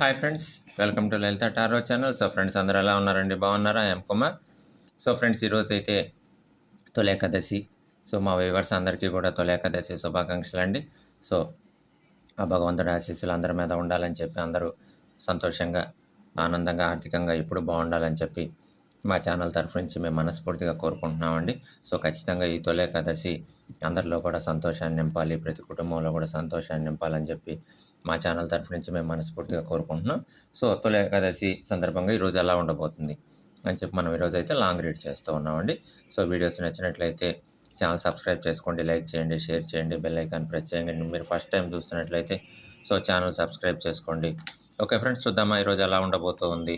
Hi friends welcome to Lalitha tarot channel. So friends అందరూ ఎలా ఉన్నారండి? బాగున్నారా? ఎం కుమార్. సో ఫ్రెండ్స్ ఈరోజు అయితే తొలి సో మా వ్యూవర్స్ అందరికీ కూడా తొలి ఏకాదశి శుభాకాంక్షలు అండి సో ఆ భగవంతుడి ఆశీస్సులు అందరి మీద ఉండాలని చెప్పి అందరూ సంతోషంగా ఆనందంగా ఆర్థికంగా ఎప్పుడు బాగుండాలని చెప్పి మా ఛానల్ తరఫు నుంచి మేము మనస్ఫూర్తిగా కోరుకుంటున్నామండి. సో ఖచ్చితంగా ఈ తొలి ఏకాదశి అందరిలో కూడా సంతోషాన్ని నింపాలి ప్రతి కుటుంబంలో కూడా సంతోషాన్ని నింపాలని చెప్పి మా ఛానల్ తరఫు నుంచి మేము మనస్ఫూర్తిగా కోరుకుంటున్నాం. సో తొలి ఏకాదశి సందర్భంగా ఈరోజు ఎలా ఉండబోతుంది అని చెప్పి మనం ఈరోజు అయితే లాంగ్ రీడ్ చేస్తూ ఉన్నామండి. సో వీడియోస్ నచ్చినట్లయితే ఛానల్ సబ్స్క్రైబ్ చేసుకోండి లైక్ చేయండి షేర్ చేయండి బెల్ ఐకాన్ ప్రెస్ చేయండి. మీరు ఫస్ట్ టైం చూస్తున్నట్లయితే సో ఛానల్ సబ్స్క్రైబ్ చేసుకోండి. ఓకే ఫ్రెండ్స్ చూద్దామా ఈరోజు ఎలా ఉండబోతుంది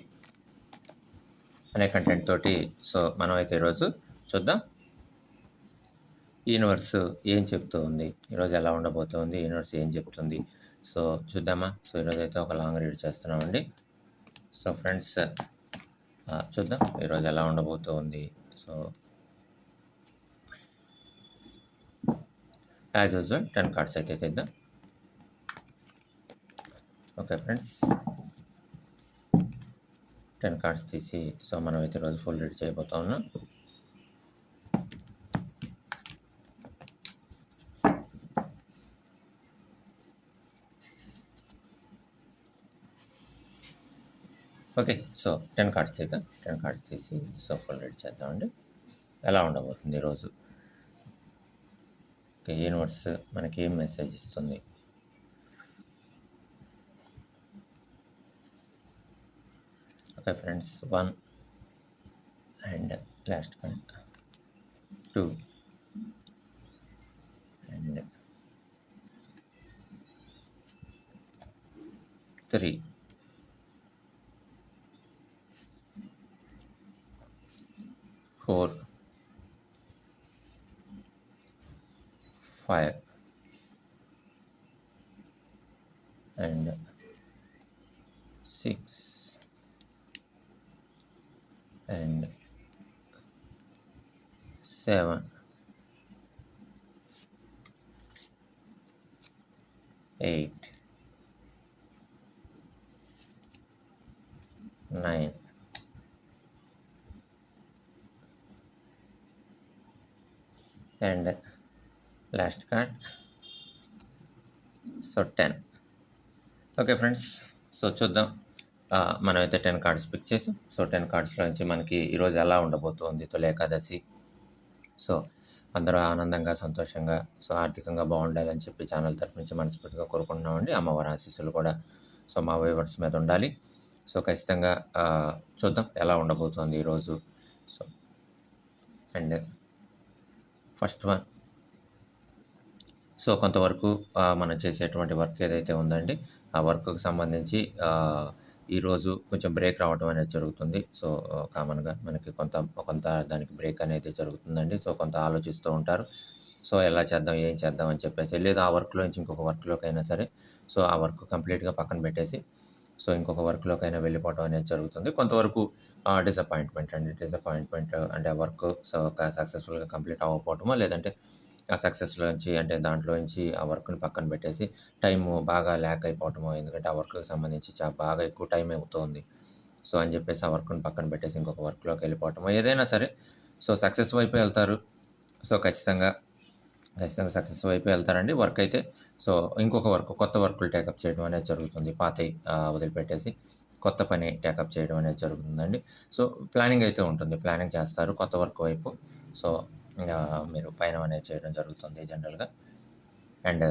అనే కంటెంట్ తోటి. సో మనం అయితే ఈరోజు చూద్దాం. యూనివర్స్ ఏం చెప్తూ ఉంది ఈరోజు ఎలా ఉండబోతుంది? యూనివర్స్ ఏం చెప్తుంది? సో చూద్దామా. సో ఈరోజు అయితే ఒక లాంగ్ రీడ్ చేస్తున్నామండి. సో ఫ్రెండ్స్ చూద్దాం ఈరోజు ఎలా ఉండబోతుంది so as usual ten cards అయితే తెద్దాం. Okay friends. టెన్ కార్డ్స్ తీసి సో మనం అయితే రోజు ఫుల్ రీడ్ చేయబోతా ఉన్నాం. ఓకే సో టెన్ కార్డ్స్ తీద్దాం. టెన్ కార్డ్స్ తీసి సో ఫుల్ రీడ్ చేద్దామండి. ఎలా ఉండబోతుంది ఈరోజు? ఓకే యూనివర్స్ మనకి ఏం మెసేజ్ ఇస్తుంది? Okay friends one and last one two and three. 5 and 6 and 7 8 9 and last card so ten okay friends so చూద్దాం. మనం అయితే టెన్ కార్డ్స్ పిక్ చేసాం. సో టెన్ కార్డ్స్లో నుంచి మనకి ఈరోజు ఎలా ఉండబోతుంది తొలి ఏకాదశి? సో అందరూ ఆనందంగా సంతోషంగా సో ఆర్థికంగా బాగుండాలని చెప్పి ఛానల్ తరఫు నుంచి మనస్ఫూర్తిగా కోరుకుంటున్నామండి. అమ్మవారి ఆశీస్సులు కూడా సో మా వైవర్స్ మీద ఉండాలి. సో ఖచ్చితంగా చూద్దాం ఎలా ఉండబోతుంది ఈరోజు so and first one so కొంతవరకు మనం చేసేటువంటి వర్క్ ఏదైతే ఉందండి ఆ వర్క్కి సంబంధించి ఈరోజు కొంచెం బ్రేక్ రావడం అనేది జరుగుతుంది. సో కామన్గా మనకి కొంత కొంత దానికి బ్రేక్ అనేది జరుగుతుందండి. సో కొంత ఆలోచిస్తూ ఉంటారు. సో ఎలా చేద్దాం ఏం చేద్దాం అని చెప్పేసి లేదా ఆ వర్క్లో నుంచి ఇంకొక వర్క్లోకి అయినా సరే సో ఆ వర్క్ కంప్లీట్గా పక్కన పెట్టేసి సో ఇంకొక వర్క్లోకి అయినా వెళ్ళిపోవడం అనేది జరుగుతుంది. కొంతవరకు డిసప్పాయింట్మెంట్ అండి. డిసప్పాయింట్మెంట్ అంటే ఆ వర్క్ సో సక్సెస్ఫుల్గా కంప్లీట్ అవ్వకపోవటమో లేదంటే ఆ సక్సెస్లో నుంచి అంటే దాంట్లో నుంచి ఆ వర్క్ని పక్కన పెట్టేసి టైము బాగా ల్యాక్ అయిపోవటము ఎందుకంటే ఆ వర్క్కి సంబంధించి చాలా బాగా ఎక్కువ టైం అవుతుంది. సో అని చెప్పేసి ఆ వర్క్ని పక్కన పెట్టేసి ఇంకొక వర్క్లోకి వెళ్ళిపోవటము ఏదైనా సరే. సో సక్సెస్ వైపు వెళ్తారు. సో ఖచ్చితంగా ఖచ్చితంగా సక్సెస్ వైపు వెళ్తారండి. వర్క్ అయితే సో ఇంకొక వర్క్ కొత్త వర్కులు టేకప్ చేయడం అనేది జరుగుతుంది. పాత వదిలిపెట్టేసి కొత్త పని టేకప్ చేయడం అనేది జరుగుతుందండి. సో ప్లానింగ్ అయితే ఉంటుంది. ప్లానింగ్ చేస్తారు కొత్త వర్క్ వైపు. సో మీరు పైన అనేది చేయడం జరుగుతుంది జనరల్గా. అండ్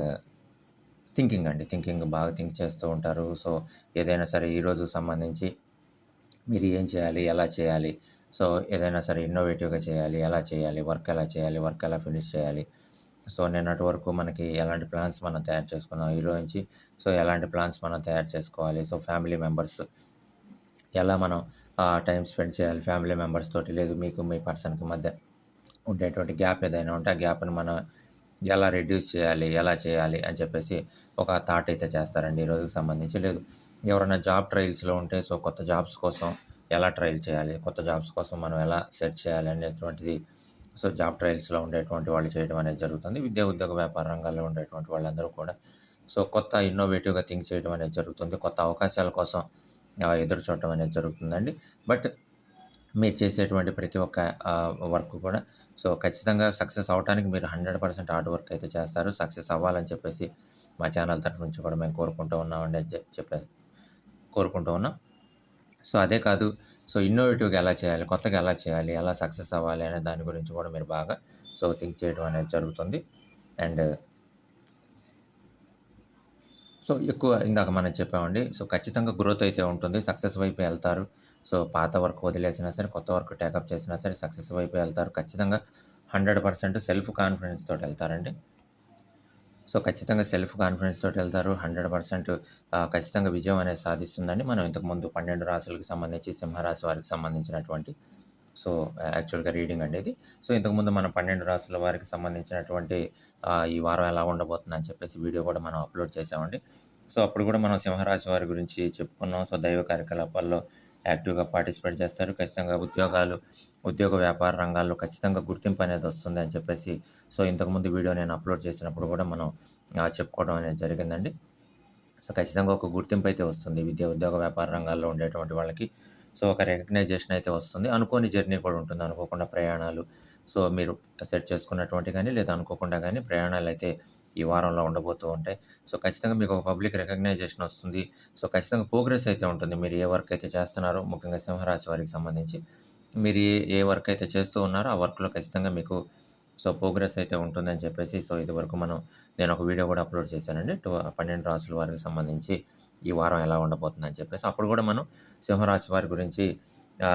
థింకింగ్ అండి. థింకింగ్ బాగా థింక్ చేస్తూ ఉంటారు. సో ఏదైనా సరే ఈరోజు సంబంధించి మీరు ఏం చేయాలి? ఎలా చేయాలి? సో ఏదైనా సరే ఇన్నోవేటివ్గా చేయాలి. ఎలా చేయాలి? వర్క్ ఎలా చేయాలి? వర్క్ ఎలా ఫినిష్ చేయాలి? సో నిన్నటి వరకు మనకి ఎలాంటి ప్లాన్స్ మనం తయారు చేసుకున్నాం? ఈరోజు నుంచి సో ఎలాంటి ప్లాన్స్ మనం తయారు చేసుకోవాలి? సో ఫ్యామిలీ మెంబర్స్ ఎలా మనం టైం స్పెండ్ చేయాలి? ఫ్యామిలీ మెంబర్స్ తోటి లేదు మీకు మీ పర్సన్కి మధ్య ఉండేటువంటి గ్యాప్ ఏదైనా ఉంటే ఆ గ్యాప్ని మనం ఎలా రెడ్యూస్ చేయాలి ఎలా చేయాలి అని చెప్పేసి ఒక థాట్ అయితే చేస్తారండి ఈ రోజుకి సంబంధించి లేదు ఎవరైనా జాబ్ ట్రయల్స్లో ఉంటే సో కొత్త జాబ్స్ కోసం ఎలా ట్రయల్ చేయాలి కొత్త జాబ్స్ కోసం మనం ఎలా సెర్చ్ చేయాలి అనేటువంటిది సో జాబ్ ట్రయల్స్లో ఉండేటువంటి వాళ్ళు చేయడం అనేది జరుగుతుంది విద్యా ఉద్యోగ వ్యాపార రంగాల్లో ఉండేటువంటి వాళ్ళందరూ కూడా సో కొత్త ఇన్నోవేటివ్‌గా థింక్ చేయడం అనేది జరుగుతుంది. కొత్త అవకాశాల కోసం ఎదురు చూడటం అనేది జరుగుతుందండి. బట్ మీరు చేసేటువంటి ప్రతి ఒక్క వర్క్ కూడా సో ఖచ్చితంగా సక్సెస్ అవ్వటానికి మీరు 100% హార్డ్ వర్క్ అయితే చేస్తారు. సక్సెస్ అవ్వాలని చెప్పేసి మా ఛానల్ తరఫు నుంచి కూడా మేము కోరుకుంటూ ఉన్నామండి అని చెప్పేసి కోరుకుంటూ ఉన్నాం. సో అదే కాదు సో ఇన్నోవేటివ్‌గా ఎలా చేయాలి? కొత్తగా ఎలా చేయాలి? ఎలా సక్సెస్ అవ్వాలి? అనే దాని గురించి కూడా మీరు బాగా సో థింక్ చేయడం అనేది జరుగుతుంది. అండ్ సో ఎక్కువ ఇందాక మనం చెప్పామండి. సో ఖచ్చితంగా గ్రోత్ అయితే ఉంటుంది. సక్సెస్ వైపు వెళ్తారు సో పాత వర్క్ వదిలేసినా సరే, కొత్త వర్క్ టేకప్ చేసినా సరే సక్సెస్ వైపు వెళ్తారు ఖచ్చితంగా 100% సెల్ఫ్ కాన్ఫిడెన్స్ తోటి వెళ్తారండి సో ఖచ్చితంగా సెల్ఫ్ కాన్ఫిడెన్స్ తోటి వెళ్తారు హండ్రెడ్ పర్సెంట్ ఖచ్చితంగా విజయం అనేది సాధిస్తుందండి. మనం ఇంతకుముందు పన్నెండు రాసులకు సంబంధించి సింహరాశి వారికి సంబంధించినటువంటి సో యాక్చువల్‌గా రీడింగ్ అనేది సో ఇంతకుముందు మనం పన్నెండు రాసుల వారికి సంబంధించినటువంటి ఈ వారం ఎలా ఉండబోతుందని చెప్పేసి వీడియో కూడా మనం అప్‌లోడ్ చేసామండి. సో అప్పుడు కూడా మనం సింహరాశి వారి గురించి చెప్పుకున్నాం. సో దైవ కార్యకలాపాల్లో యాక్టివ్‌గా పార్టిసిపేట్ చేస్తారు. ఖచ్చితంగా ఉద్యోగాలు, ఉద్యోగ వ్యాపార రంగాల్లో ఖచ్చితంగా గుర్తింపు అనేది వస్తుంది అని చెప్పేసి సో ఇంతకుముందు వీడియో నేను అప్‌లోడ్ చేసినప్పుడు కూడా మనం చెప్పుకోవడం అనేది జరిగిందండి. సో ఖచ్చితంగా ఒక గుర్తింపు అయితే వస్తుంది. విద్య, ఉద్యోగ వ్యాపార రంగాల్లో ఉండేటువంటి వాళ్ళకి. సో ఒక రికగ్నైజేషన్ అయితే వస్తుంది. అనుకోని జర్నీ కూడా ఉంటుంది. అనుకోకుండా ప్రయాణాలు సో మీరు సెట్ చేసుకున్నటువంటి కానీ లేదా అనుకోకుండా కానీ ప్రయాణాలు అయితే ఈ వారంలో ఉండబోతూ ఉంటాయి. సో ఖచ్చితంగా మీకు ఒక పబ్లిక్ రికగ్నైజేషన్ వస్తుంది. సో ఖచ్చితంగా ప్రోగ్రెస్ అయితే ఉంటుంది. మీరు ఏ వర్క్ అయితే చేస్తున్నారో ముఖ్యంగా సింహరాశి వారికి సంబంధించి మీరు ఏ ఏ వర్క్ అయితే చేస్తూ ఉన్నారో ఆ వర్క్‌లో ఖచ్చితంగా మీకు సో ప్రోగ్రెస్ అయితే ఉంటుందని చెప్పేసి సో ఇది వరకు మనం నేను ఒక వీడియో కూడా అప్‌లోడ్ చేశానండి. టూ పన్నెండు రాసుల వారికి సంబంధించి ఈ వారం ఎలా ఉండబోతుందని చెప్పేసి. అప్పుడు కూడా మనం సింహరాశి వారి గురించి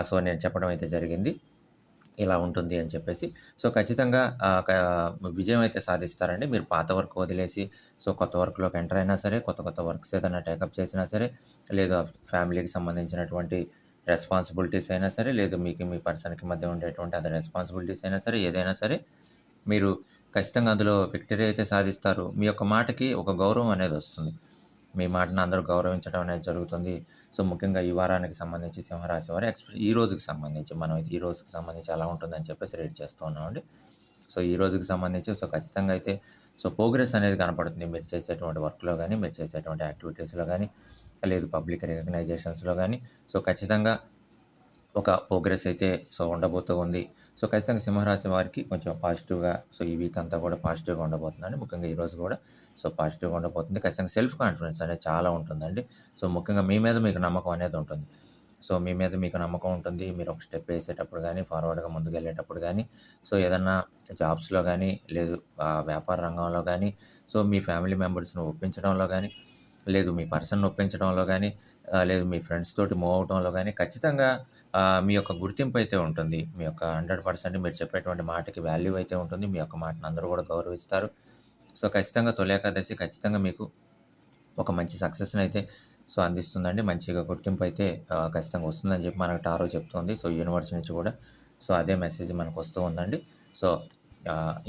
సో నేను చెప్పడం అయితే జరిగింది. ఇలా ఉంటుంది అని చెప్పేసి. సో ఖచ్చితంగా విజయం అయితే సాధిస్తారండి. మీరు పాత వర్క్ వదిలేసి సో కొత్త వర్క్‌లోకి ఎంటర్ అయినా సరే, కొత్త కొత్త వర్క్స్ ఏదైనా టేకప్ చేసినా సరే, లేదా ఫ్యామిలీకి సంబంధించినటువంటి రెస్పాన్సిబిలిటీస్ అయినా సరే, లేదు మీకు మీ పర్సన్‌కి మధ్య ఉండేటువంటి అదర్ రెస్పాన్సిబిలిటీస్ అయినా సరే, ఏదైనా సరే మీరు ఖచ్చితంగా అందులో విక్టరీ అయితే సాధిస్తారు. మీ యొక్క మాటకి ఒక గౌరవం అనేది వస్తుంది. మీ మాటను అందరూ గౌరవించడం అనేది జరుగుతుంది. సో ముఖ్యంగా ఈ వారానికి సంబంధించి సింహరాశి వారు ఎక్స్ప్రెస్ ఈ రోజుకి సంబంధించి మనం ఈ రోజుకి సంబంధించి అలా ఉంటుందని చెప్పేసి రీడ్ చేస్తూ ఉన్నామండి. సో ఈ రోజుకి సంబంధించి సో ఖచ్చితంగా అయితే సో ప్రోగ్రెస్ అనేది కనపడుతుంది. మీరు చేసేటువంటి వర్క్‌లో కానీ మీరు చేసేటువంటి యాక్టివిటీస్‌లో కానీ లేదు పబ్లిక్ రికగ్నైజేషన్స్‌లో కానీ సో ఖచ్చితంగా ఒక ప్రోగ్రెస్ అయితే సో ఉండబోతూ ఉంది. సో ఖచ్చితంగా సింహరాశి వారికి కొంచెం పాజిటివ్‌గా సో ఈ వీక్ అంతా కూడా పాజిటివ్‌గా ఉండబోతుందండి. ముఖ్యంగా ఈరోజు కూడా సో పాజిటివ్‌గా ఉండబోతుంది. ఖచ్చితంగా సెల్ఫ్ కాన్ఫిడెన్స్ అనేది చాలా ఉంటుందండి. సో ముఖ్యంగా మీ మీద మీకు నమ్మకం అనేది ఉంటుంది. సో మీ మీద మీకు నమ్మకం ఉంటుంది. మీరు ఒక స్టెప్ వేసేటప్పుడు కానీ ఫార్వర్డ్‌గా ముందుకెళ్ళేటప్పుడు కానీ సో ఏదన్నా జాబ్స్‌లో కానీ లేదు వ్యాపార రంగంలో కానీ సో మీ ఫ్యామిలీ మెంబర్స్‌ని ఒప్పించడంలో కానీ లేదు మీ పర్సన్ ఒప్పించడంలో కానీ లేదు మీ ఫ్రెండ్స్ తోటి మూవ్ అవడంలో కానీ ఖచ్చితంగా మీ యొక్క గుర్తింపు అయితే ఉంటుంది. మీ యొక్క 100% మీరు చెప్పేటువంటి మాటకి వాల్యూ అయితే ఉంటుంది. మీ యొక్క మాటను అందరూ కూడా గౌరవిస్తారు. సో ఖచ్చితంగా తొలేకాదశి ఖచ్చితంగా మీకు ఒక మంచి సక్సెస్‌ని అయితే సో అందిస్తుందండి. మంచిగా గుర్తింపు అయితే ఖచ్చితంగా వస్తుందని చెప్పి మనకు టారో చెప్తుంది. సో యూనివర్స్ నుంచి కూడా సో అదే మెసేజ్ మనకు వస్తూ ఉందండి. సో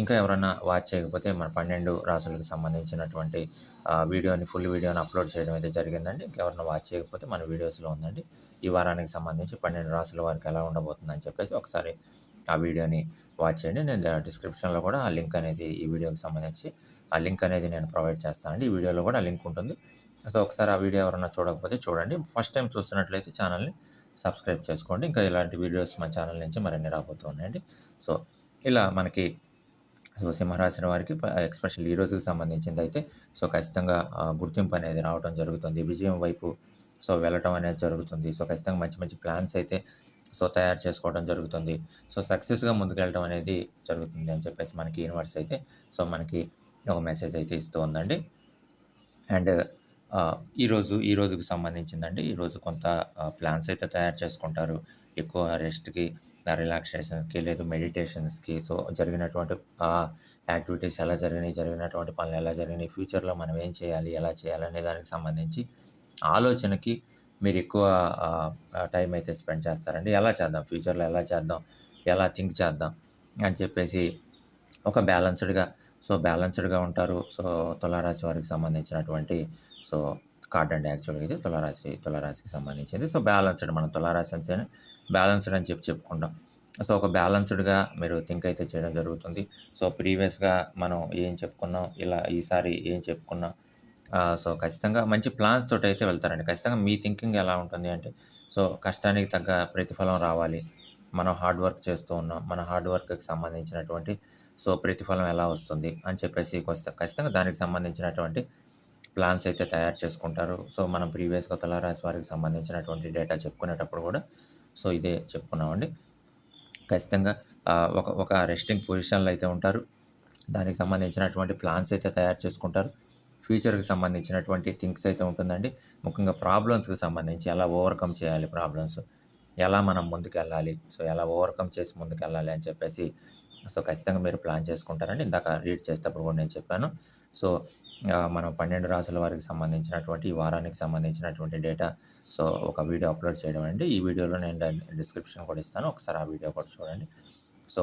ఇంకా ఎవరన్నా వాచ్ చేయకపోతే మన 12 రాసులకు సంబంధించినటువంటి వీడియోని ఫుల్ వీడియోని అప్‌లోడ్ చేయడం అయితే జరిగిందండి. ఇంకెవరైనా వాచ్ చేయకపోతే మన వీడియోస్‌లో ఉందండి. ఈ వారానికి సంబంధించి 12 రాసుల వారికి ఎలా ఉండబోతుందని చెప్పేసి ఒకసారి ఆ వీడియోని వాచ్ చేయండి. నేను డిస్క్రిప్షన్‌లో కూడా ఆ లింక్ అనేది ఈ వీడియోకి సంబంధించి ఆ లింక్ అనేది నేను ప్రొవైడ్ చేస్తానండి. ఈ వీడియోలో కూడా ఆ లింక్ ఉంటుంది. సో ఒకసారి ఆ వీడియో ఎవరైనా చూడకపోతే చూడండి. ఫస్ట్ టైం చూస్తున్నట్లయితే ఛానల్‌ని సబ్స్క్రైబ్ చేసుకోండి. ఇంకా ఇలాంటి వీడియోస్ మా ఛానల్ నుంచి మరిన్ని రాబోతున్నాయండి సో ఇలా మనకి సో సింహరాశి వారికి ప ఈ రోజుకి సంబంధించిందయితే సో ఖచ్చితంగా గుర్తింపు అనేది రావటం జరుగుతుంది. విజయం వైపు సో వెళ్ళటం అనేది జరుగుతుంది. సో ఖచ్చితంగా మంచి మంచి ప్లాన్స్ అయితే సో తయారు చేసుకోవడం జరుగుతుంది. సో సక్సెస్‌గా ముందుకెళ్ళటం అనేది జరుగుతుంది అని చెప్పేసి మనకి యూనివర్స్ అయితే సో మనకి ఒక మెసేజ్ అయితే ఇస్తూ ఉందండి. అండ్ ఈరోజు ఈ రోజుకి సంబంధించిందండి. ఈరోజు కొంత ప్లాన్స్ అయితే తయారు చేసుకుంటారు. ఎక్కువ రెస్ట్‌కి, రిలాక్సేషన్‌కి లేదు మెడిటేషన్స్‌కి సో జరిగినటువంటి యాక్టివిటీస్ ఎలా జరిగినాయి, జరిగినటువంటి పనులు ఎలా జరిగినాయి, ఫ్యూచర్‌లో మనం ఏం చేయాలి, ఎలా చేయాలి అనే దానికి సంబంధించి ఆలోచనకి మీరు ఎక్కువ టైం అయితే స్పెండ్ చేస్తారండి. ఎలా చేద్దాం, ఫ్యూచర్‌లో ఎలా చేద్దాం, ఎలా థింక్ చేద్దాం అని చెప్పేసి ఒక బ్యాలెన్స్‌డ్‌గా సో బ్యాలెన్స్‌డ్‌గా ఉంటారు. సో తులారాశి వారికి సంబంధించినటువంటి సో కార్డ్ అండి యాక్చువల్‌గా ఇది తులారాశి తులారాశికి సంబంధించింది. సో బ్యాలెన్స్‌డ్ మనం తులారాశి అంటేనే బ్యాలెన్స్‌డ్ అని చెప్పి చెప్పుకుంటాం. సో ఒక బ్యాలెన్స్‌డ్‌గా మీరు థింక్ అయితే చేయడం జరుగుతుంది. సో ప్రీవియస్‌గా మనం ఏం చెప్పుకున్నాం, ఇలా ఈసారి ఏం చెప్పుకున్నాం, సో, ఖచ్చితంగా మంచి ప్లాన్స్ అయితే వెళ్తారండి. ఖచ్చితంగా మీ థింకింగ్ ఎలా ఉంటుంది అంటే, సో, కష్టానికి తగ్గ ప్రతిఫలం రావాలి. మనం హార్డ్ వర్క్ చేస్తూ ఉన్నాం. మన హార్డ్ వర్క్‌కి సంబంధించినటువంటి సో, ప్రతిఫలం ఎలా వస్తుంది అని చెప్పేసి ఖచ్చితంగా దానికి సంబంధించినటువంటి ప్లాన్స్ అయితే తయారు చేసుకుంటారు. సో, మనం ప్రీవియస్‌గా తులారాశి వారికి సంబంధించినటువంటి డేటా చెప్పుకునేటప్పుడు కూడా సో, ఇదే చెప్పుకున్నామండి. ఖచ్చితంగా ఒక ఒక రెస్టింగ్ పొజిషన్‌లో అయితే ఉంటారు. దానికి సంబంధించినటువంటి ప్లాన్స్ అయితే తయారు చేసుకుంటారు. ఫ్యూచర్‌కి సంబంధించినటువంటి థింక్స్ అయితే ఉంటుందండి. ముఖ్యంగా ప్రాబ్లమ్స్‌కి సంబంధించి ఎలా ఓవర్‌కమ్ చేయాలి ప్రాబ్లమ్స్, ఎలా మనం ముందుకెళ్ళాలి, సో, ఎలా ఓవర్‌కమ్ చేసి ముందుకెళ్ళాలి అని చెప్పేసి సో, ఖచ్చితంగా మీరు ప్లాన్ చేసుకుంటారండి. ఇందాక రీడ్ చేసేటప్పుడు కూడా నేను చెప్పాను. సో, మనం 12 రాసుల వారికి సంబంధించినటువంటి ఈ వారానికి సంబంధించినటువంటి డేటా సో, ఒక వీడియో అప్‌లోడ్ చేయడం అండి. ఈ వీడియోలో నేను డిస్క్రిప్షన్ కూడా ఇస్తాను. ఒకసారి ఆ వీడియో కూడా చూడండి. సో,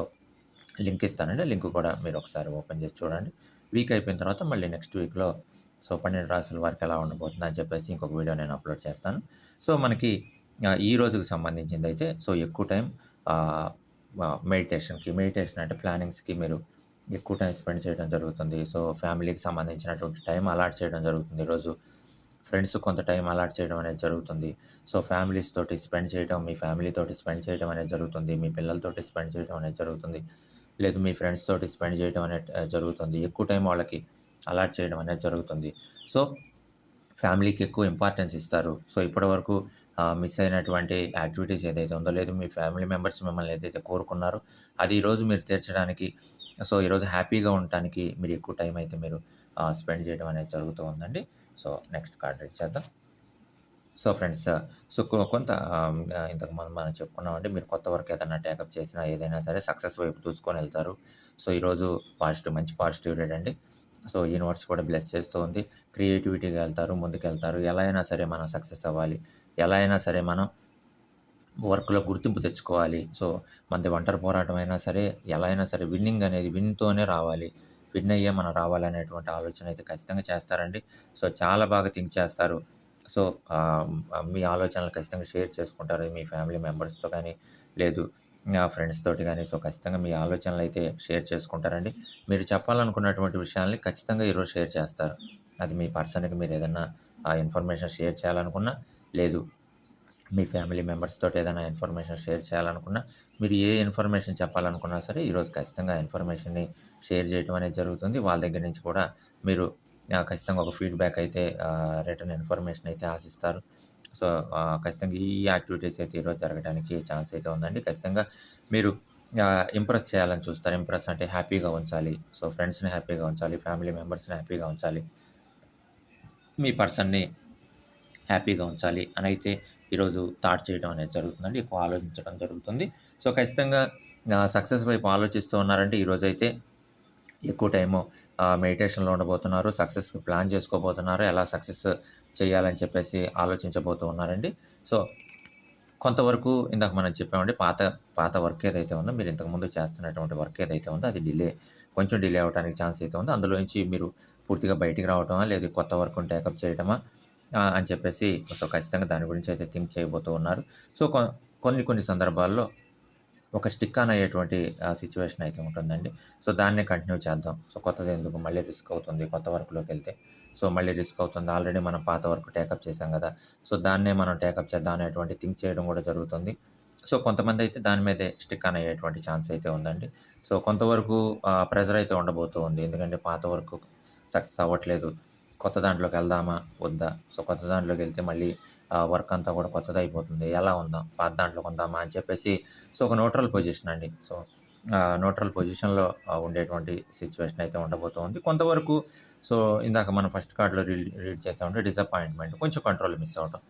లింక్ ఇస్తానండి. లింక్ కూడా మీరు ఒకసారి ఓపెన్ చేసి చూడండి. వీక్ అయిపోయిన తర్వాత మళ్ళీ నెక్స్ట్ వీక్‌లో సో, 12 రాసుల వారికి ఎలా ఉండబోతుంది అని చెప్పేసి ఇంకొక వీడియో నేను అప్‌లోడ్ చేస్తాను. సో, మనకి ఈ రోజుకి అయితే సో, ఎక్కువ టైం మెడిటేషన్‌కి మెడిటేషన్ అంటే ప్లానింగ్స్‌కి మీరు ఎక్కువ టైం స్పెండ్ చేయడం జరుగుతుంది. సో, ఫ్యామిలీకి సంబంధించినటువంటి టైం అలాట్ చేయడం జరుగుతుంది ఈరోజు. ఫ్రెండ్స్ కొంత టైం అలాట్ చేయడం అనేది జరుగుతుంది. సో, ఫ్యామిలీస్ తోటి స్పెండ్ చేయడం, మీ ఫ్యామిలీ తోటి స్పెండ్ చేయడం అనేది జరుగుతుంది. మీ పిల్లలతోటి స్పెండ్ చేయడం అనేది జరుగుతుంది. లేదు మీ ఫ్రెండ్స్ తోటి స్పెండ్ చేయడం అనేది జరుగుతుంది. ఎక్కువ టైం వాళ్ళకి అలాట్ చేయడం అనేది జరుగుతుంది. సో, ఫ్యామిలీకి ఎక్కువ ఇంపార్టెన్స్ ఇస్తారు. సో, ఇప్పటివరకు మిస్ అయినటువంటి యాక్టివిటీస్ ఏదైతే ఉందో, లేదు మీ ఫ్యామిలీ మెంబర్స్ మిమ్మల్ని ఏదైతే కోరుకున్నారో, అది ఈరోజు మీరు తీర్చడానికి సో, ఈరోజు హ్యాపీగా ఉండటానికి మీరు ఎక్కువ టైం అయితే మీరు స్పెండ్ చేయడం అనేది జరుగుతూ ఉందండి. సో, నెక్స్ట్ కార్డ్ రీడ్ చేద్దాం. సో, ఫ్రెండ్స్ సో, కొంత ఇంతకు ముందు మనం చెప్పుకున్నామండి. మీరు కొత్త వర్క్ ఏదైనా టేకప్ చేసినా ఏదైనా సరే సక్సెస్ వైపు చూసుకొని వెళ్తారు. సో, ఈరోజు పాజిటివ్ మంచి పాజిటివ్ రేట్ అండి. సో, యూనివర్స్ కూడా బ్లెస్ చేస్తూ ఉంది. క్రియేటివిటీగా వెళ్తారు, ముందుకెళ్తారు. ఎలా అయినా సరే మనం సక్సెస్ అవ్వాలి. ఎలా అయినా సరే మనం వర్క్‌లో గుర్తింపు తెచ్చుకోవాలి. సో, మనది ఒంటరి పోరాటం అయినా సరే, ఎలా అయినా సరే విన్నింగ్ అనేది విన్‌తోనే రావాలి. విన్ అయ్యే మనం రావాలనేటువంటి ఆలోచన అయితే ఖచ్చితంగా చేస్తారండి. సో, చాలా బాగా థింక్ చేస్తారు. సో, మీ ఆలోచనలు ఖచ్చితంగా షేర్ చేసుకుంటారు. మీ ఫ్యామిలీ మెంబర్స్‌తో కానీ, లేదు ఫ్రెండ్స్ తోటి కానీ సో, ఖచ్చితంగా మీ ఆలోచనలు అయితే షేర్ చేసుకుంటారండి. మీరు చెప్పాలనుకున్నటువంటి విషయాల్ని ఖచ్చితంగా ఈరోజు షేర్ చేస్తారు. అది మీ పర్సన్‌కి మీరు ఏదన్నా ఆ ఇన్ఫర్మేషన్ షేర్ చేయాలనుకున్నా, లేదు మీ ఫ్యామిలీ మెంబర్స్తో ఏదైనా ఇన్ఫర్మేషన్ షేర్ చేయాలనుకున్నా, మీరు ఏ ఇన్ఫర్మేషన్ చెప్పాలనుకున్నా సరే, ఈరోజు ఖచ్చితంగా ఇన్ఫర్మేషన్‌ని షేర్ చేయడం అనేది జరుగుతుంది. వాళ్ళ దగ్గర నుంచి కూడా మీరు ఖచ్చితంగా ఒక ఫీడ్‌బ్యాక్ అయితే రిటర్న్ ఇన్ఫర్మేషన్ అయితే ఆశిస్తారు. సో, ఖచ్చితంగా ఈ యాక్టివిటీస్ అయితే ఈరోజు జరగడానికి ఛాన్స్ అయితే ఉందండి. ఖచ్చితంగా మీరు ఇంప్రెస్ చేయాలని చూస్తారు. ఇంప్రెస్ అంటే హ్యాపీగా ఉంచాలి. సో, ఫ్రెండ్స్‌ని హ్యాపీగా ఉంచాలి. ఫ్యామిలీ మెంబర్స్‌ని హ్యాపీగా ఉంచాలి. మీ పర్సన్‌ని హ్యాపీగా ఉంచాలి అని అయితే ఈరోజు థాట్ చేయడం అనేది జరుగుతుందండి. ఎక్కువ ఆలోచించడం జరుగుతుంది. సో, ఖచ్చితంగా సక్సెస్ వైపు ఆలోచిస్తూ ఉన్నారంటే ఈరోజైతే ఎక్కువ టైము మెడిటేషన్‌లో ఉండబోతున్నారు. సక్సెస్‌కి ప్లాన్ చేసుకోబోతున్నారు. ఎలా సక్సెస్ చేయాలని చెప్పేసి ఆలోచించబోతూ ఉన్నారండి. సో, కొంతవరకు ఇందాక మనం చెప్పామండి. పాత పాత వర్క్ ఏదైతే ఉందో, మీరు ఇంతకుముందు చేస్తున్నటువంటి వర్క్ ఏదైతే ఉందో, అది డిలే కొంచెం డిలే అవ్వటానికి ఛాన్స్ అయితే ఉంది. అందులో నుంచి మీరు పూర్తిగా బయటికి రావటమా, లేదా కొత్త వర్క్‌ని టేకప్ చేయడమా అని చెప్పేసి సో, ఖచ్చితంగా దాని గురించి అయితే థింక్ చేయబోతూ ఉన్నారు. సో, కొన్ని కొన్ని సందర్భాల్లో ఒక స్టిక్ ఆన్ అయ్యేటువంటి సిచ్యువేషన్ అయితే ఉంటుందండి. సో, దాన్నే కంటిన్యూ చేద్దాం. సో, కొత్తది ఎందుకు మళ్ళీ రిస్క్ అవుతుంది కొత్త వర్క్‌లోకెళ్తే. సో, మళ్ళీ రిస్క్ అవుతుంది. ఆల్రెడీ మనం పాత వర్క్ టేకప్ చేశాం కదా సో, దాన్నే మనం టేకప్ చేద్దాం అనేటువంటి థింక్ చేయడం కూడా జరుగుతుంది. సో, కొంతమంది అయితే దాని మీదే స్టిక్ ఆన్ అయ్యేటువంటి ఛాన్స్ అయితే ఉందండి. సో, కొంతవరకు ప్రెజర్ అయితే ఉండబోతూ ఉంది. ఎందుకంటే పాత వర్క్ సక్సెస్ అవ్వట్లేదు. కొత్త దాంట్లోకి వెళ్దామా? వద్దా? సో, కొత్త దాంట్లోకి వెళ్తే మళ్ళీ వర్క్ అంతా కూడా కొత్తది అయిపోతుంది ఎలా ఉందాం? పాత దాంట్లోకి ఉందామా? అని చెప్పేసి సో, ఒక న్యూట్రల్ పొజిషన్ అండి. సో, న్యూట్రల్ పొజిషన్‌లో ఉండేటువంటి సిచ్యువేషన్ అయితే ఉండబోతోంది కొంతవరకు సో, ఇందాక మనం ఫస్ట్ కార్డ్‌లో రీడ్ రీడ్ చేస్తామంటే డిసప్పాయింట్‌మెంట్ కొంచెం కంట్రోల్ మిస్ అవ్వటం.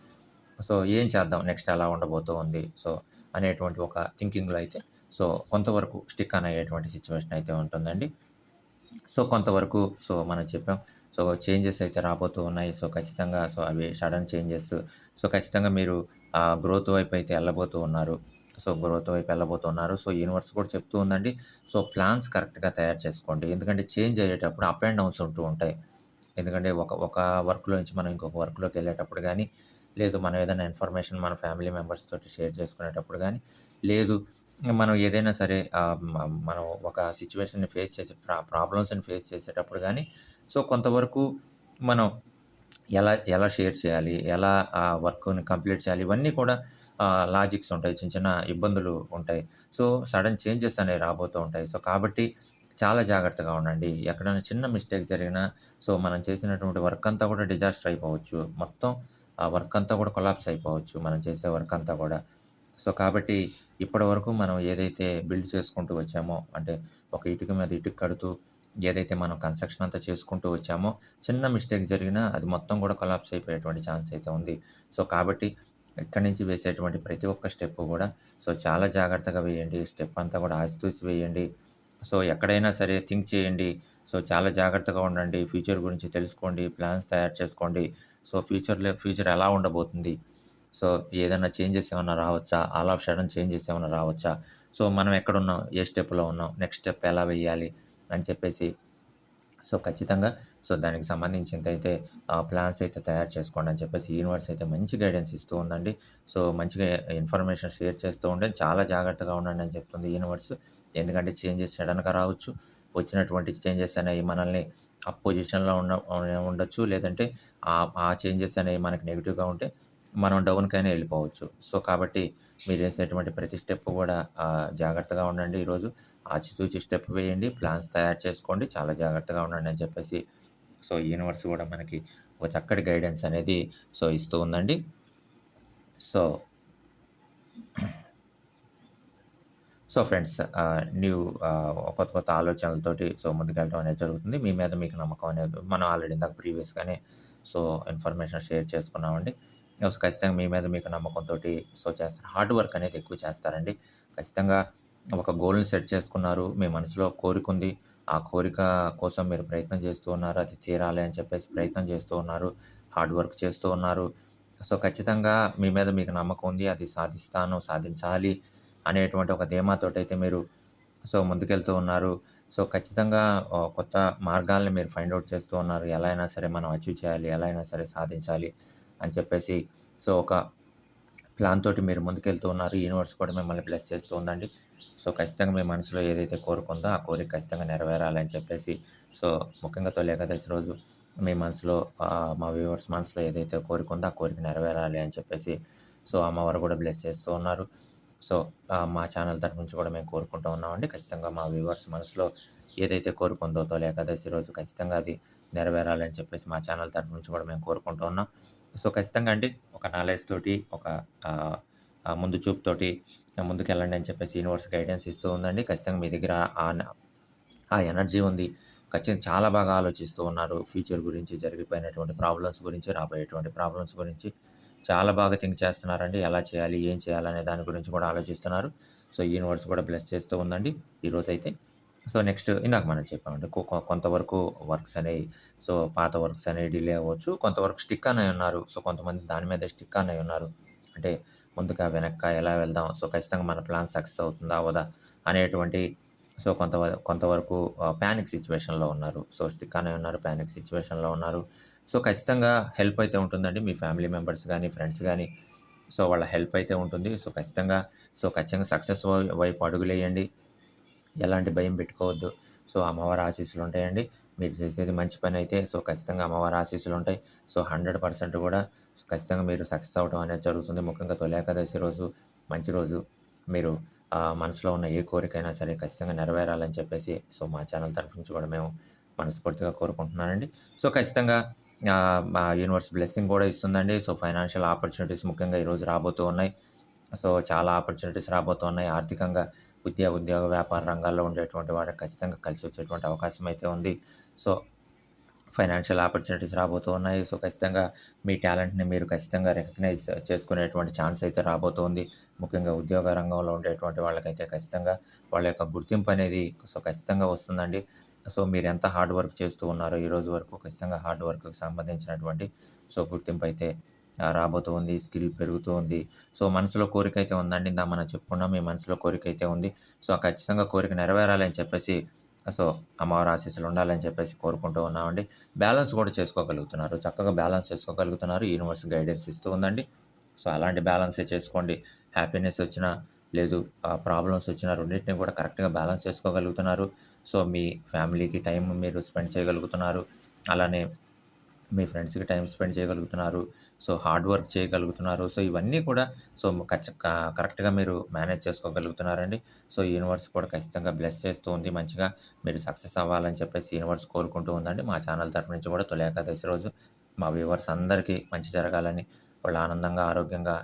సో, ఏం చేద్దాం? నెక్స్ట్ ఎలా ఉండబోతో ఉంది? సో, అనేటువంటి ఒక థింకింగ్‌లో అయితే సో, కొంతవరకు స్టిక్ అనేటువంటి సిచ్యువేషన్ అయితే ఉంటుందండి. సో, కొంతవరకు సో, మనం చెప్పాం. సో, చేంజెస్ అయితే రాబోతూ ఉన్నాయి. సో, ఖచ్చితంగా సో, అవి సడన్ చేంజెస్. సో, ఖచ్చితంగా మీరు గ్రోత్ వైపు అయితే వెళ్ళబోతూ ఉన్నారు. సో, గ్రోత్ వైపు వెళ్ళబోతూ ఉన్నారు. సో, యూనివర్స్ కూడా చెప్తూ ఉందండి. సో, ప్లాన్స్ కరెక్ట్‌గా తయారు చేసుకోండి. ఎందుకంటే చేంజ్ అయ్యేటప్పుడు అప్ అండ్ డౌన్స్ ఉంటూ ఉంటాయి. ఎందుకంటే ఒక ఒక వర్క్‌లో నుంచి మనం ఇంకొక వర్క్‌లోకి వెళ్ళేటప్పుడు కానీ లేదు మనం ఏదైనా ఇన్ఫర్మేషన్ మన ఫ్యామిలీ మెంబర్స్ తోటి షేర్ చేసుకునేటప్పుడు కానీ లేదు మనం ఏదైనా సరే మనం ఒక సిచ్యువేషన్ని ఫేస్ చేసే ప్రా ప్రాబ్లమ్స్‌ని ఫేస్ చేసేటప్పుడు కానీ సో, కొంతవరకు మనం ఎలా ఎలా షేర్ చేయాలి ఎలా ఆ వర్క్ని కంప్లీట్ చేయాలి ఇవన్నీ కూడా లాజిక్స్ ఉంటాయి చిన్న చిన్న ఇబ్బందులు ఉంటాయి. సో సడన్ చేంజెస్ అనేవి రాబోతూ ఉంటాయి. సో కాబట్టి చాలా జాగ్రత్తగా ఉండండి. ఎక్కడైనా చిన్న మిస్టేక్ జరిగినా సో మనం చేసినటువంటి వర్క్ అంతా కూడా డిజాస్టర్ అయిపోవచ్చు. మొత్తం ఆ వర్క్ అంతా కూడా కొలాప్స్ అయిపోవచ్చు మనం చేసే వర్క్ అంతా కూడా. సో కాబట్టి ఇప్పటి వరకు మనం ఏదైతే బిల్డ్ చేసుకుంటూ వచ్చామో అంటే ఒక ఇటుక మీద ఇటుక కడుతూ ఏదైతే మనం కన్స్ట్రక్షన్ అంతా చేసుకుంటూ వచ్చామో చిన్న మిస్టేక్ జరిగినా అది మొత్తం కూడా కొలాప్స్ అయిపోయేటువంటి ఛాన్స్ అయితే ఉంది. సో కాబట్టి ఇక్కడి నుంచి వేసేటువంటి ప్రతి ఒక్క స్టెప్ కూడా సో చాలా జాగ్రత్తగా వేయండి స్టెప్ అంతా కూడా ఆచితూచి వేయండి. సో ఎక్కడైనా సరే థింక్ చేయండి. సో చాలా జాగ్రత్తగా ఉండండి ఫ్యూచర్ గురించి తెలుసుకోండి ప్లాన్స్ తయారు చేసుకోండి. సో ఫ్యూచర్లో ఫ్యూచర్ ఎలా ఉండబోతుంది? సో ఏదైనా చేంజెస్ ఏమైనా రావచ్చా? ఆల్ ఆఫ్ సడన్ చేంజెస్ ఏమైనా రావచ్చా? సో మనం ఎక్కడున్నాం? ఏ స్టెప్లో ఉన్నాం? నెక్స్ట్ స్టెప్ ఎలా వేయాలి అని చెప్పేసి. సో ఖచ్చితంగా. సో దానికి సంబంధించింది అయితే ప్లాన్స్ అయితే తయారు చేసుకోండి అని చెప్పేసి యూనివర్స్ అయితే మంచి గైడెన్స్ ఇస్తూ ఉందండి. సో మంచిగా ఇన్ఫర్మేషన్ షేర్ చేస్తూ ఉండే చాలా జాగ్రత్తగా ఉండండి అని చెప్తుంది యూనివర్స్. ఎందుకంటే చేంజెస్ సడన్గా రావచ్చు. వచ్చినటువంటి చేంజెస్ అనేవి మనల్ని అపోజిషన్లో ఉండ ఉండొచ్చు. లేదంటే ఆ ఆ చేంజెస్ అనేవి మనకి నెగిటివ్గా ఉంటే మనం డౌన్కైనా వెళ్ళిపోవచ్చు. సో కాబట్టి మీరు వేసేటువంటి ప్రతి స్టెప్ కూడా జాగ్రత్తగా ఉండండి ఈరోజు. ఆచితూచి స్టెప్ వేయండి. ప్లాన్స్ తయారు చేసుకోండి. చాలా జాగ్రత్తగా ఉండండి అని చెప్పేసి సో యూనివర్స్ కూడా మనకి ఒక చక్కటి గైడెన్స్ అనేది సో ఇస్తూ ఉందండి. సో సో ఫ్రెండ్స్ న్యూ కొత్త కొత్త ఆలోచనలతోటి సో ముందుకెళ్ళడం అనేది జరుగుతుంది. మీ మీద మీకు నమ్మకం అనేది మనం ఆల్రెడీ ఇందాక ప్రీవియస్గానే సో ఇన్ఫర్మేషన్ షేర్ చేసుకున్నామండి. సో ఖచ్చితంగా మీ మీద మీకు నమ్మకంతో సో చేస్తారు హార్డ్ వర్క్ అనేది ఎక్కువ చేస్తారండి. ఖచ్చితంగా ఒక గోల్ని సెట్ చేసుకున్నారు మీ మనసులో కోరిక ఉంది. ఆ కోరిక కోసం మీరు ప్రయత్నం చేస్తూ ఉన్నారు అది తీరాలి అని చెప్పేసి ప్రయత్నం చేస్తూ ఉన్నారు హార్డ్ వర్క్ చేస్తూ ఉన్నారు. సో ఖచ్చితంగా మీ మీద మీకు నమ్మకం ఉంది అది సాధిస్తాను సాధించాలి అనేటువంటి ఒక ధీమాతో అయితే మీరు సో ముందుకెళ్తూ ఉన్నారు. సో ఖచ్చితంగా కొత్త మార్గాల్ని మీరు ఫైండ్ అవుట్ చేస్తూ ఉన్నారు. ఎలా అయినా సరే మనం అచీవ్ చేయాలి ఎలా అయినా సరే సాధించాలి. అని చెప్పేసి సో ఒక ప్లాన్ తోటి మీరు ముందుకెళ్తూ ఉన్నారు. యూనివర్స్ కూడా మిమ్మల్ని బ్లెస్ చేస్తూ ఉందండి. సో ఖచ్చితంగా మీ మనసులో ఏదైతే కోరుకుందో ఆ కోరిక ఖచ్చితంగా నెరవేరాలని చెప్పేసి సో ముఖ్యంగా తొలి ఏకాదశి రోజు మీ మనసులో మా వ్యూవర్స్ మనసులో ఏదైతే కోరుకుందో ఆ కోరిక నెరవేరాలి అని చెప్పేసి సో అమ్మవారు కూడా బ్లెస్ చేస్తూ ఉన్నారు. సో మా ఛానల్ తరఫు నుంచి కూడా మేము కోరుకుంటూ ఉన్నామండి. ఖచ్చితంగా మా వ్యూవర్స్ మనసులో ఏదైతే కోరుకుందో తొలి ఏకాదశి రోజు ఖచ్చితంగా అది నెరవేరాలని చెప్పేసి మా ఛానల్ తరఫు నుంచి కూడా మేము కోరుకుంటూ ఉన్నాం. సో ఖచ్చితంగా అండి ఒక నాలెడ్జ్ తోటి ఒక ముందు చూపుతోటి ముందుకెళ్ళండి అని చెప్పేసి యూనివర్స్ గైడెన్స్ ఇస్తూ ఉందండి. ఖచ్చితంగా మీ దగ్గర ఆ ఎనర్జీ ఉంది. ఖచ్చితంగా చాలా బాగా ఆలోచిస్తూ ఉన్నారు. ఫ్యూచర్ గురించి జరిగిపోయినటువంటి ప్రాబ్లమ్స్ గురించి రాబోయేటువంటి ప్రాబ్లమ్స్ గురించి. చాలా బాగా థింక్ చేస్తున్నారండి. ఎలా చేయాలి ఏం చేయాలనే దాని గురించి కూడా ఆలోచిస్తున్నారు. సో యూనివర్స్ కూడా బ్లెస్ చేస్తూ ఉందండి. ఈరోజు అయితే సో నెక్స్ట్ ఇందాక మనం చెప్పామండి కొంతవరకు వర్క్స్ అనేవి సో పాత వర్క్స్ అనేవి డిలే అవ్వచ్చు. కొంతవరకు స్టిక్ అనేవి ఉన్నారు. సో కొంతమంది దాని మీద స్టిక్ అనేవి ఉన్నారు. అంటే ముందుగా వెనక్క ఎలా వెళ్దాం సో ఖచ్చితంగా మన ప్లాన్ సక్సెస్ అవుతుందా అవదా అనేటువంటి సో కొంత కొంతవరకు ప్యానిక్ సిచ్యువేషన్లో ఉన్నారు. సో స్టిక్ అనే ఉన్నారు ప్యానిక్ సిచ్యువేషన్లో ఉన్నారు. సో ఖచ్చితంగా హెల్ప్ అయితే ఉంటుందండి. మీ ఫ్యామిలీ మెంబర్స్ కానీ ఫ్రెండ్స్ కానీ సో వాళ్ళ హెల్ప్ అయితే ఉంటుంది. సో ఖచ్చితంగా సో ఖచ్చితంగా సక్సెస్ వైపు అడుగులేయండి. ఎలాంటి భయం పెట్టుకోవద్దు. సో అమ్మవారి ఆశీస్సులు ఉంటాయండి. మీరు చేసేది మంచి పని అయితే సో ఖచ్చితంగా అమ్మవారి ఆశీస్సులు ఉంటాయి. సో హండ్రెడ్ పర్సెంట్ కూడా ఖచ్చితంగా మీరు సక్సెస్ అవ్వడం అనేది జరుగుతుంది. ముఖ్యంగా తొలి ఏకాదశి రోజు మంచి రోజు. మీరు మనసులో ఉన్న ఏ కోరికైనా సరే ఖచ్చితంగా నెరవేరాలని చెప్పేసి సో మా ఛానల్ తరఫు నుంచి కూడా మేము మనస్ఫూర్తిగా కోరుకుంటున్నానండి. సో ఖచ్చితంగా మా యూనివర్స్ బ్లెస్సింగ్ కూడా ఇస్తుందండి. సో ఫైనాన్షియల్ ఆపర్చునిటీస్ ముఖ్యంగా ఈరోజు రాబోతూ ఉన్నాయి. సో చాలా ఆపర్చునిటీస్ రాబోతూ ఉన్నాయి. ఆర్థికంగా విద్యా ఉద్యోగ వ్యాపార రంగాల్లో ఉండేటువంటి వారికి ఖచ్చితంగా కలిసి వచ్చేటువంటి అవకాశం అయితే ఉంది. సో ఫైనాన్షియల్ ఆపర్చునిటీస్ రాబోతూ ఉన్నాయి. సో ఖచ్చితంగా మీ టాలెంట్ని మీరు ఖచ్చితంగా రికగ్నైజ్ చేసుకునేటువంటి ఛాన్స్ అయితే రాబోతుంది. ముఖ్యంగా ఉద్యోగ రంగంలో ఉండేటువంటి వాళ్ళకైతే ఖచ్చితంగా వాళ్ళ యొక్క గుర్తింపు అనేది సో ఖచ్చితంగా వస్తుందండి. సో మీరు ఎంత హార్డ్ వర్క్ చేస్తూ ఉన్నారో ఈ రోజు వరకు ఖచ్చితంగా హార్డ్ వర్క్కి సంబంధించినటువంటి సో గుర్తింపు అయితే రాబోతోంది స్కిల్ పెరుగుతూ ఉంది. సో మనసులో కోరిక అయితే ఉందండి. ఇందా మనం చెప్పుకున్నాం మీ మనసులో కోరిక అయితే ఉంది. సో ఖచ్చితంగా కోరిక నెరవేరాలని చెప్పేసి సో అమ్మవారి ఆశీస్సులు ఉండాలని చెప్పేసి కోరుకుంటూ ఉన్నామండి. బ్యాలెన్స్ కూడా చేసుకోగలుగుతున్నారు. చక్కగా బ్యాలెన్స్ చేసుకోగలుగుతున్నారు. యూనివర్స్ గైడెన్స్ ఇస్తూ ఉందండి. సో అలాంటి బ్యాలెన్సే చేసుకోండి. హ్యాపీనెస్ వచ్చినా లేదు ప్రాబ్లమ్స్ వచ్చినా రెండింటిని కూడా కరెక్ట్గా బ్యాలెన్స్ చేసుకోగలుగుతున్నారు. సో మీ ఫ్యామిలీకి టైం మీరు స్పెండ్ చేయగలుగుతున్నారు. అలానే మీ ఫ్రెండ్స్‌కి టైం స్పెండ్ చేయగలుగుతున్నారు. సో, హార్డ్ వర్క్ చేయగలుగుతున్నారు. సో, ఇవన్నీ కూడా సో, కచ్ కరెక్ట్‌గా మీరు మేనేజ్ చేసుకోగలుగుతున్నారండి. సో, యూనివర్స్ కూడా ఖచ్చితంగా బ్లెస్ చేస్తూ ఉంది. మంచిగా మీరు సక్సెస్ అవ్వాలని చెప్పేసి యూనివర్స్ కోరుకుంటూ ఉందండి. మా ఛానల్ తరపు నుంచి కూడా తొలి ఏకాదశి రోజు మా వ్యూవర్స్ అందరికీ మంచి జరగాలని, వాళ్ళు ఆనందంగా, ఆరోగ్యంగా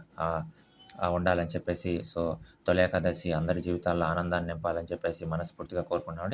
ఉండాలని చెప్పేసి సో, తొలి ఏకాదశి అందరి జీవితాల్లో ఆనందాన్ని నింపాలని చెప్పేసి మనస్ఫూర్తిగా కోరుకుంటున్నామండి.